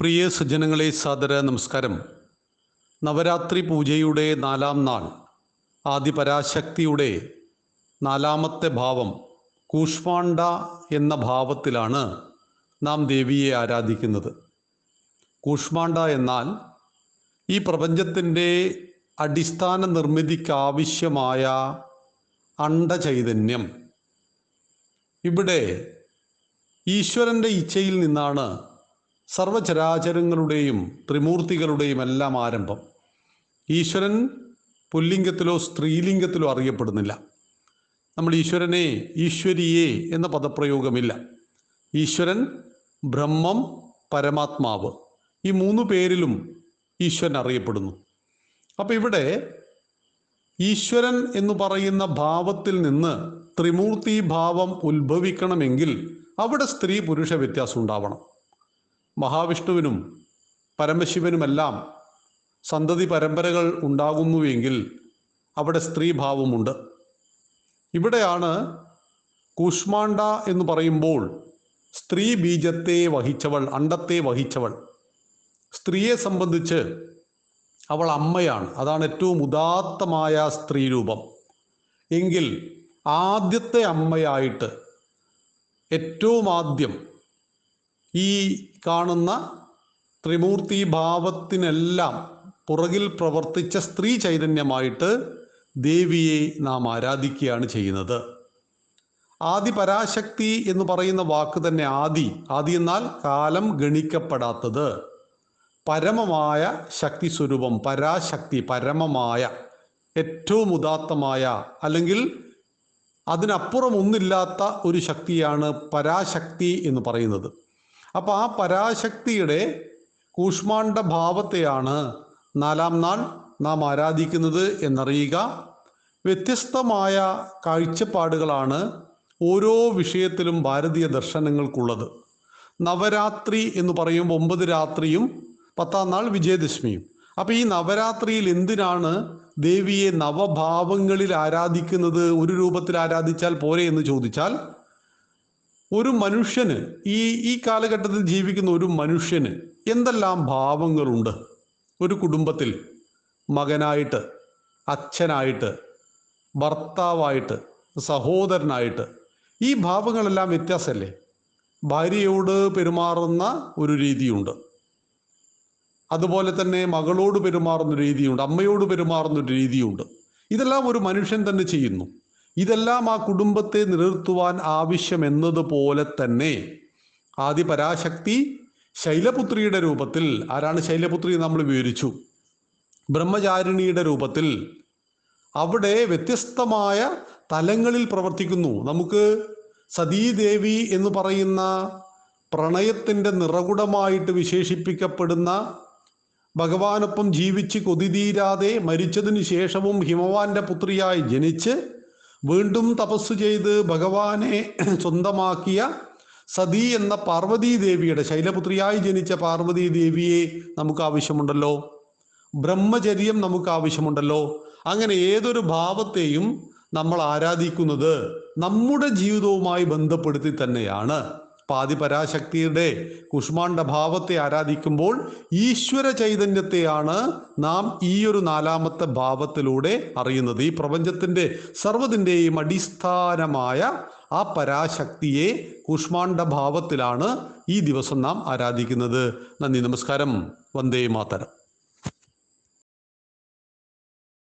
പ്രിയ സജ്ജനങ്ങളെ സാദര നമസ്കാരം. നവരാത്രി പൂജയുടെ നാലാം നാൾ ആദിപരാശക്തിയുടെ നാലാമത്തെ ഭാവം കൂഷ്മാണ്ഡ എന്ന ഭാവത്തിലാണ് നാം ദേവിയെ ആരാധിക്കുന്നത്. കൂഷ്മാണ്ഡ എന്നാൽ ഈ പ്രപഞ്ചത്തിന്റെ അടിസ്ഥാന നിർമ്മിതിക്കാവശ്യമായ അണ്ടചൈതന്യം ഇവിടെ ഈശ്വരന്റെ ഇച്ഛയിൽ നിന്നാണ് സർവചരാചരങ്ങളുടെയും ത്രിമൂർത്തികളുടെയും എല്ലാം ആരംഭം. ഈശ്വരൻ പുല്ലിംഗത്തിലോ സ്ത്രീലിംഗത്തിലോ അറിയപ്പെടുന്നില്ല. നമ്മൾ ഈശ്വരനെ ഈശ്വരിയെ എന്ന പദപ്രയോഗമില്ല. ഈശ്വരൻ ബ്രഹ്മം പരമാത്മാവ്. ഈ മൂന്ന് പേരിലും ഈശ്വരൻ അറിയപ്പെടുന്നു. അപ്പം ഇവിടെ ഈശ്വരൻ എന്ന് പറയുന്ന ഭാവത്തിൽ നിന്ന് ത്രിമൂർത്തി ഭാവം ഉത്ഭവിക്കണമെങ്കിൽ അവിടെ സ്ത്രീ പുരുഷ വ്യത്യാസം ഉണ്ടാവണം. മഹാവിഷ്ണുവിനും പരമശിവനുമെല്ലാം സന്തതി പരമ്പരകൾ ഉണ്ടാകുന്നുവെങ്കിൽ അവിടെ സ്ത്രീഭാവമുണ്ട്. ഇവിടെയാണ് കൂഷ്മാണ്ട എന്ന് പറയുമ്പോൾ സ്ത്രീ ബീജത്തെ വഹിച്ചവൾ അണ്ടത്തെ വഹിച്ചവൾ. സ്ത്രീയെ സംബന്ധിച്ച് അവൾ അമ്മയാണ്. അതാണ് ഏറ്റവും ഉദാത്തമായ സ്ത്രീരൂപം. എങ്കിൽ ആദ്യത്തെ അമ്മയായിട്ട് ഏറ്റവും ആദ്യം ഈ കാണുന്ന ത്രിമൂർത്തി ഭാവത്തിനെല്ലാം പുറകിൽ പ്രവർത്തിച്ച സ്ത്രീ ചൈതന്യമായിട്ട് ദേവിയെ നാം ആരാധിക്കുകയാണ് ചെയ്യുന്നത്. ആദി പരാശക്തി എന്ന് പറയുന്ന വാക്ക് തന്നെ ആദി. ആദി എന്നാൽ കാലം ഗണിക്കപ്പെടാത്തത്. പരമമായ ശക്തി സ്വരൂപം പരാശക്തി പരമമായ ഏറ്റവും ഉദാത്തമായ അല്ലെങ്കിൽ അതിനപ്പുറം ഒന്നില്ലാത്ത ഒരു ശക്തിയാണ് പരാശക്തി എന്ന് പറയുന്നത്. അപ്പോൾ ആ പരാശക്തിയുടെ കൂഷ്മാണ്ഡ ഭാവത്തെയാണ് നാലാം നാൾ നാം ആരാധിക്കുന്നത് എന്നറിയുക. വ്യത്യസ്തമായ കാഴ്ചപ്പാടുകളാണ് ഓരോ വിഷയത്തിലും ഭാരതീയ ദർശനങ്ങൾക്കുള്ളത്. നവരാത്രി എന്ന് പറയുമ്പോൾ ഒമ്പത് രാത്രിയും പത്താം നാൾ വിജയദശമിയും. അപ്പം ഈ നവരാത്രിയിൽ എന്തിനാണ് ദേവിയെ നവഭാവങ്ങളിൽ ആരാധിക്കുന്നത്? ഒരു രൂപത്തിൽ ആരാധിച്ചാൽ പോരെ എന്ന് ചോദിച്ചാൽ ഒരു മനുഷ്യന് ഈ ഈ കാലഘട്ടത്തിൽ ജീവിക്കുന്ന ഒരു മനുഷ്യന് എന്തെല്ലാം ഭാവങ്ങളുണ്ട്? ഒരു കുടുംബത്തിൽ മകനായിട്ട് അച്ഛനായിട്ട് ഭർത്താവായിട്ട് സഹോദരനായിട്ട് ഈ ഭാവങ്ങളെല്ലാം വ്യത്യാസമല്ലേ? ഭാര്യയോട് പെരുമാറുന്ന ഒരു രീതിയുണ്ട്. അതുപോലെ തന്നെ മകളോട് പെരുമാറുന്ന രീതിയുണ്ട്. അമ്മയോട് പെരുമാറുന്ന ഒരു രീതിയുണ്ട്. ഇതെല്ലാം ഒരു മനുഷ്യൻ തന്നെ ചെയ്യുന്നു. ഇതെല്ലാം ആ കുടുംബത്തെ നിലനിർത്തുവാൻ ആവശ്യം എന്നതുപോലെ തന്നെ ആദി പരാശക്തി ശൈലപുത്രിയുടെ രൂപത്തിൽ ആരാണ് ശൈലപുത്രി നമ്മൾ വിവരിച്ചു. ബ്രഹ്മചാരിണിയുടെ രൂപത്തിൽ അവിടെ വ്യത്യസ്തമായ തലങ്ങളിൽ പ്രവർത്തിക്കുന്നു. നമുക്ക് സതീദേവി എന്ന് പറയുന്ന പ്രണയത്തിന്റെ നിറകുടമായിട്ട് വിശേഷിപ്പിക്കപ്പെടുന്ന ഭഗവാനൊപ്പം ജീവിച്ച് കൊതിതീരാതെ മരിച്ചതിന് ശേഷവും ഹിമവാന്റെ പുത്രിയായി ജനിച്ച് വീണ്ടും തപസ് ചെയ്ത് ഭഗവാനെ സ്വന്തമാക്കിയ സതി എന്ന പാർവതീ ദേവിയുടെ ശൈലപുത്രിയായി ജനിച്ച പാർവതീ ദേവിയെ നമുക്ക് ആവശ്യമുണ്ടല്ലോ. ബ്രഹ്മചര്യം നമുക്ക് ആവശ്യമുണ്ടല്ലോ. അങ്ങനെ ഏതൊരു ഭാവത്തെയും നമ്മൾ ആരാധിക്കുന്നത് നമ്മുടെ ജീവിതവുമായി ബന്ധപ്പെടുത്തി തന്നെയാണ്. പാതി പരാശക്തിയുടെ കുഷ്മാണ്ഡ ഭാവത്തെ ആരാധിക്കുമ്പോൾ ഈശ്വര ചൈതന്യത്തെയാണ് നാം ഈ ഒരു നാലാമത്തെ ഭാവത്തിലൂടെ അറിയുന്നത്. ഈ പ്രപഞ്ചത്തിന്റെ സർവതിന്റെയും അടിസ്ഥാനമായ ആ പരാശക്തിയെ കുഷ്മാണ്ഡ ഭാവത്തിലാണ് ഈ ദിവസം നാം ആരാധിക്കുന്നത്. നന്ദി നമസ്കാരം. വന്ദേ മാതരം.